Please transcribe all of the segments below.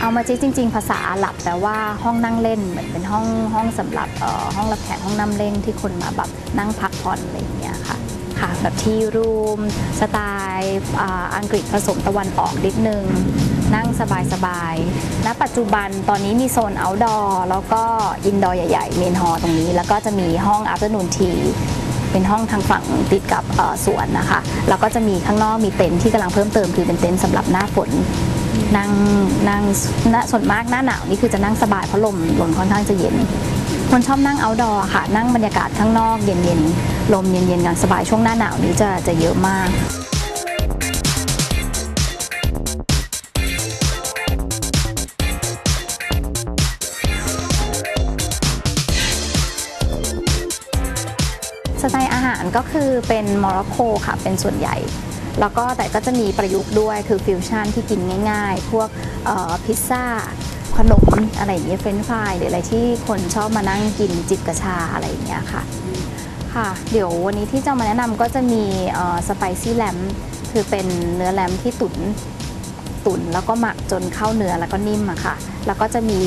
เอามาจิจริง ๆ ภาษาอาหรับแปลว่าห้องนั่งเล่นเหมือนเป็นห้องห้องสำหรับเอ่อห้องรับแขกห้องนั่งเล่นที่คนมาแบบนั่งพักผ่อนอะไรอย่างเงี้ยค่ะค่ะแบบที่รูมสไตล์อังกฤษผสมตะวันออกนิดนึง นั่งสบายๆณปัจจุบันตอนนี้มีโซน outdoor แล้วก็อินดอร์ใหญ่ๆเมนฮอลตรงนี้ แล้วก็จะมีห้อง afternoon tea เป็นห้องทางฝั่งติดกับสวนนะคะ แล้วก็จะมีข้างนอกมีเต็นท์ที่กำลังเพิ่มเติมคือเป็นเต็นท์สำหรับหน้าฝน นั่งนั่งณส่วนมากหน้าหนาวนี่คือจะนั่งสบายเพราะลมลมค่อนข้างจะเย็น คนชอบนั่ง outdoor ค่ะ นั่งบรรยากาศข้างนอกเย็นๆลมเย็นๆกันสบายช่วงหน้าหนาวนี้จะจะเยอะมากสไตล์อาหารก็คือเป็นโมร็อกโกค่ะเป็นส่วนใหญ่ แล้วก็แต่ก็จะมีประยุกต์ด้วยคือฟิวชั่นที่กินง่ายๆ พวกพิซซ่าขนมอะไรอย่างเงี้ยเฟรนช์ฟรายหรืออะไรที่คนชอบมานั่งกินจิบกระชาอะไรอย่างเงี้ยค่ะค่ะเดี๋ยววันนี้ที่จะมาแนะนำก็จะมีสไปซี่แลมคือเป็นเนื้อแลมที่ตุ๋นตุ๋นแล้วก็หมักจนเข้าเนื้อแล้วก็นิ่มอะค่ะ แล้วก็จะมี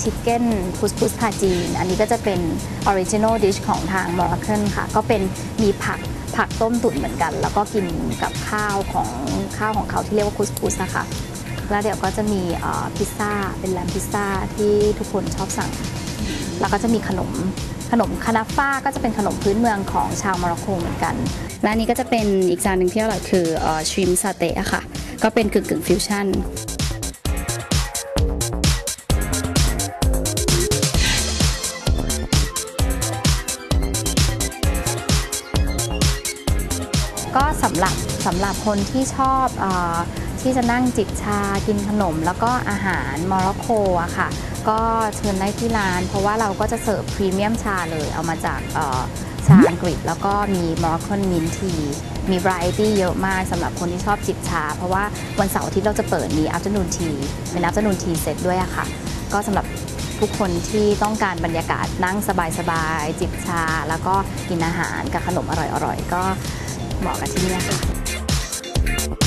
ชิคเก้นคุสคุสทาจีน อันนี้ก็จะเป็นออริจินอลดิชของทางมอร์เคนค่ะ ก็เป็นมีผัก ผักต้มตุ๋นเหมือนกัน แล้วก็กินกับข้าวของข้าวของเขาที่เรียกว่าคุสคุสนะคะแล้วเดี๋ยวก็จะมีพิซซ่าเป็นแลมพิซซ่าที่ทุกคนชอบสั่ง แล้วก็จะมีขนมขนมคานาฟ้าก็จะเป็นขนมพื้นเมืองของชาวโมร็อกโกเหมือนกันและนี้ก็จะเป็นอีกจานหนึ่งที่อร่อยคือชริมซาเตะค่ะ ก็เป็นกึ่งกึ่งฟิวชั่น สำหรับสำหรับคนที่ชอบอที่จะนั่งจิบชากินขนม แล้วก็อาหารโมร็อกโกอะค่ะ ก็เชิญได้ที่ร้าน เพราะว่าเราก็จะเสิร์ฟพรีเมียมชาเลย เอามาจากชาอังกฤษ แล้วก็มีโมร็อก a n มินทีมี v ร r i ตี้เยอะมากสำหรับคนที่ชอบจิบชา เพราะว่าวันเสาร์อาทิตย์เราจะเปิดมี afternoon tea เป็น afternoon tea เซตด้วยอะค่ะ ก็สำหรับทุกคนที่ต้องการบรรยากาศนั่งสบายๆจิบชา แล้วก็กินอาหารกับขนมอร่อยๆก็ เหมาะกับที่นี่ค่ะ